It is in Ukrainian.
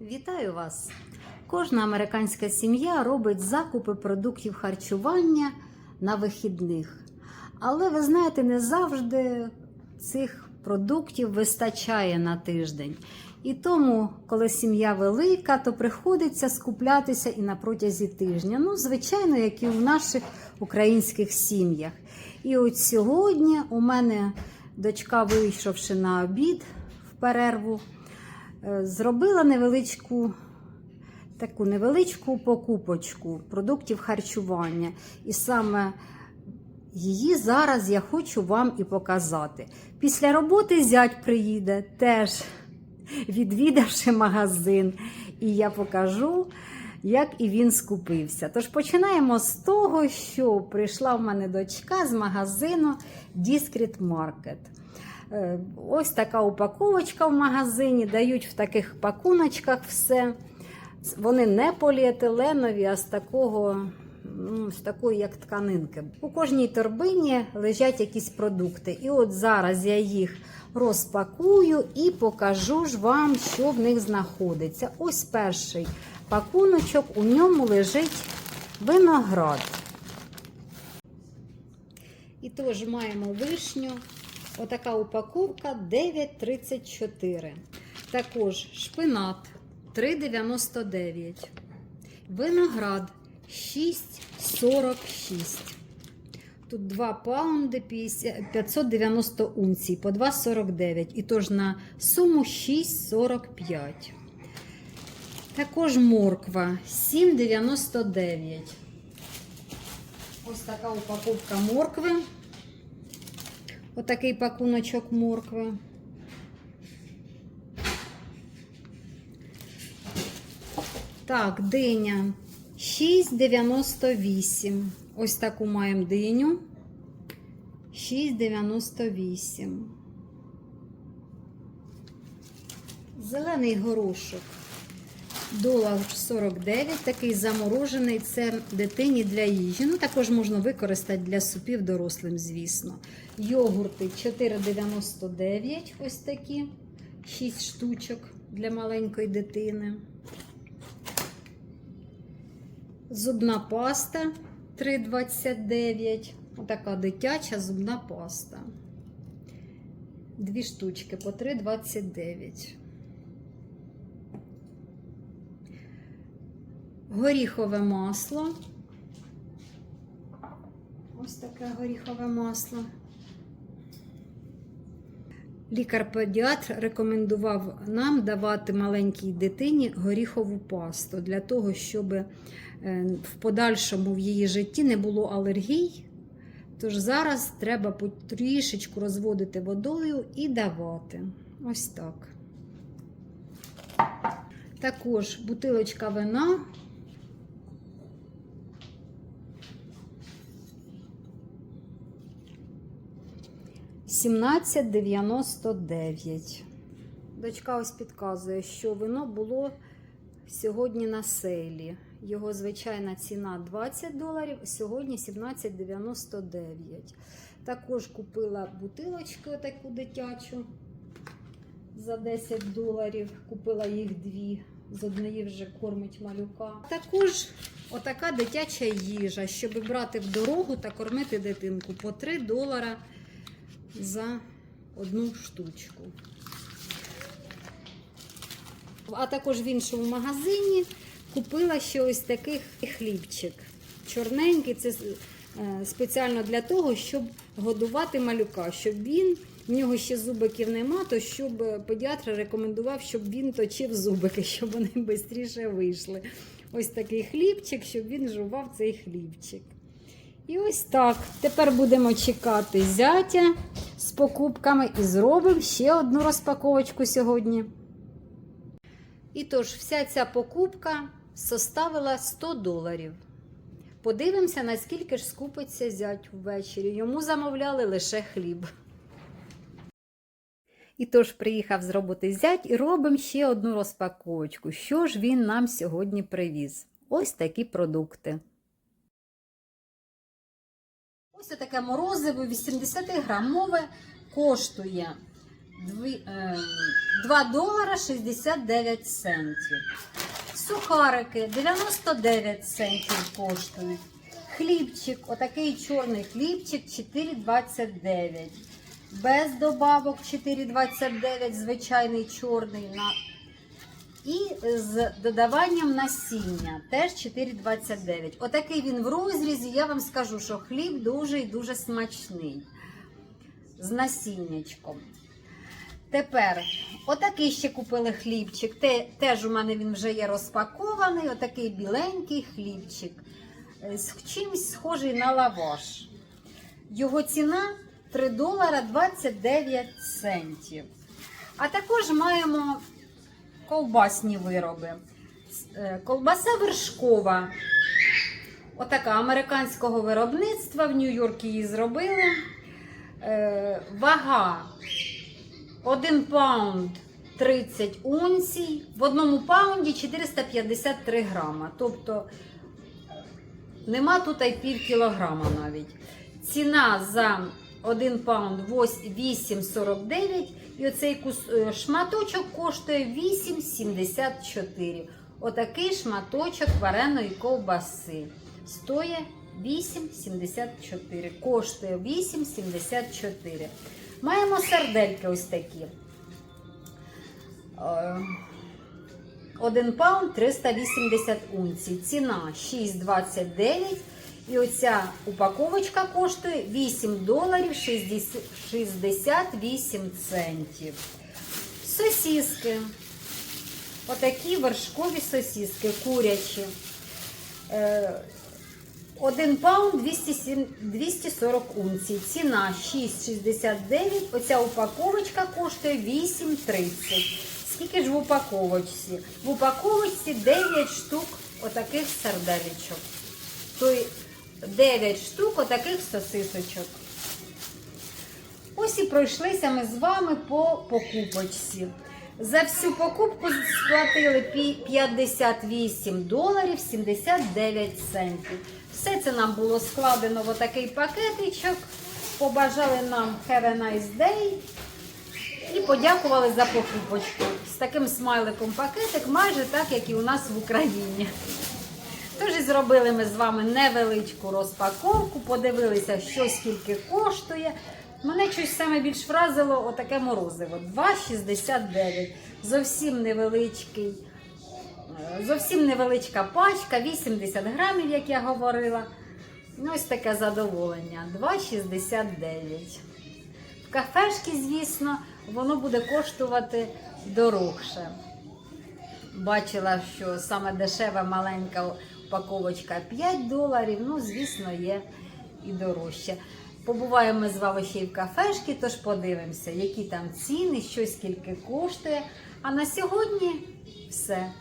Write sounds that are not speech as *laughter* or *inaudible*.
Вітаю вас! Кожна американська сім'я робить закупи продуктів харчування на вихідних. Але ви знаєте, не завжди цих продуктів вистачає на тиждень. І тому, коли сім'я велика, то приходиться скуплятися і на протязі тижня. Ну, звичайно, як і в наших українських сім'ях. І от сьогодні у мене дочка, вийшовши на обід в перерву, зробила невеличку. Таку невеличку покупочку продуктів харчування. І саме її зараз я хочу вам і показати. Після роботи зять приїде, теж відвідавши магазин, і я покажу, як і він скупився. Тож починаємо з того, що прийшла в мене дочка з магазину Discret Market. Е, Ось така упаковочка в магазині, дають в таких пакуночках все. Вони не поліетиленові, а з такого, ну, з такої, як тканинки. У кожній торбині лежать якісь продукти. І от зараз я їх розпакую і покажу ж вам, що в них знаходиться. Ось перший пакуночок, у ньому лежить виноград. І тож маємо вишню. Отака упаковка 9,34. Також шпинат 3,99. Виноград 6,46. Тут 2 паунди 590 унцій по 2,49. І тож на суму 6,45. Також морква 7,99. Ось така упаковка моркви. Отакий пакуночок моркви. Так, диня 6,98. Ось таку маємо диню. 6,98. Зелений горошок. Долар 49, такий заморожений. Це дитині для їжі. Ну, також можна використати для супів дорослим, звісно. Йогурти 4,99. Ось такі. 6 штучок для маленької дитини. Зубна паста 3,29. Отака дитяча зубна паста. Дві штучки по 3,29. Горіхове масло. Ось таке горіхове масло. Лікар-педіатр рекомендував нам давати маленькій дитині горіхову пасту для того, щоб е, в подальшому в її житті не було алергій. Тож зараз треба потрішечку розводити водою і давати. Ось так. Також бутилочка вина. Сімнадцять дев'яносто дев'ять. Дочка ось підказує, що вино було сьогодні на сейлі. Його звичайна ціна 20 доларів, сьогодні 17,99. Також купила бутилочку таку дитячу за 10 доларів. Купила їх дві. З одної вже кормить малюка. Також отака дитяча їжа, щоб брати в дорогу та кормити дитинку по 3 долара за одну штучку. А також в іншому магазині купила ще ось такий хлібчик. Чорненький, це е, спеціально для того, щоб годувати малюка, щоб він, в нього ще зубиків нема, то щоб педіатр рекомендував, щоб він точив зубики, *laughs* щоб вони швидше вийшли. Ось такий хлібчик, щоб він жував цей хлібчик. І ось так. Тепер будемо чекати зятя з покупками і зробимо ще одну розпаковочку сьогодні. І тож, вся ця покупка составила 100 доларів. Подивимося, наскільки ж скупиться зять ввечері. Йому замовляли лише хліб. І тож приїхав з роботи зять і робимо ще одну розпаковочку. Що ж він нам сьогодні привіз? Ось такі продукти. Ось таке морозиво 80-грамове коштує Дві- е, 2 долара 69 центів. Сухарики 99 центів коштують. Хлібчик, отакий чорний хлібчик 4,29. Без добавок 4,29, звичайний чорний. На... І з додаванням насіння теж 4,29. Отакий він в розрізі. Я вам скажу, що хліб дуже і дуже смачний. З насіннячком. Тепер, отакий ще купили хлібчик. Те, теж у мене він вже є розпакований. Отакий біленький хлібчик. Е, З чимось схожий на лаваш. Його ціна 3 долара 29 центів. А також маємо ковбасні вироби. Е, Колбаса вершкова. Отака американського виробництва. В Нью-Йорку її зробили. Е, Вага 1 паунд 30 унцій. В одному паунді 453 грама. Тобто нема тут і пів кілограма навіть. Ціна за 1 паунд 8,49 і оцей е, шматочок коштує 8,74. Отакий шматочок вареної ковбаси. Стоїть 8,74. Коштує 8,74. Маємо сардельки ось такі. Е, 1 паунд 380 унцій. Ціна 6,29. І оця упаковочка коштує 8 доларів 68 центів. Сосіски. Отакі вершкові сосіски, курячі. Е, 1 паунд 240 унцій. Ціна 6,69. Оця упаковочка коштує 8,30. Скільки ж в упаковочці? В упаковочці 9 штук отаких сарделічок. Тобто 9 штук отаких сосисочок. Ось і пройшлися ми з вами по покупочці. За всю покупку сплатили пі- 58 доларів 79 центів. Все це нам було складено в отакий пакетичок. Побажали нам have a nice day і подякували за покупочку. З таким смайликом пакетик, майже так, як і у нас в Україні. Тож і зробили ми з вами невеличку розпаковку, подивилися, що скільки коштує. Мене щось саме більш вразило отаке морозиво. 2,69. Зовсім невеличкий. е, Зовсім невеличка пачка, 80 грамів, як я говорила. Ось таке задоволення. 2,69. В кафешки, звісно, воно буде коштувати дорогше. Бачила, що саме дешева маленька упаковочка 5 доларів. Ну, звісно, є і дорожче. Побуваємо ми з вами ще й в кафешки, тож подивимося, які там ціни, що скільки коштує. А на сьогодні все.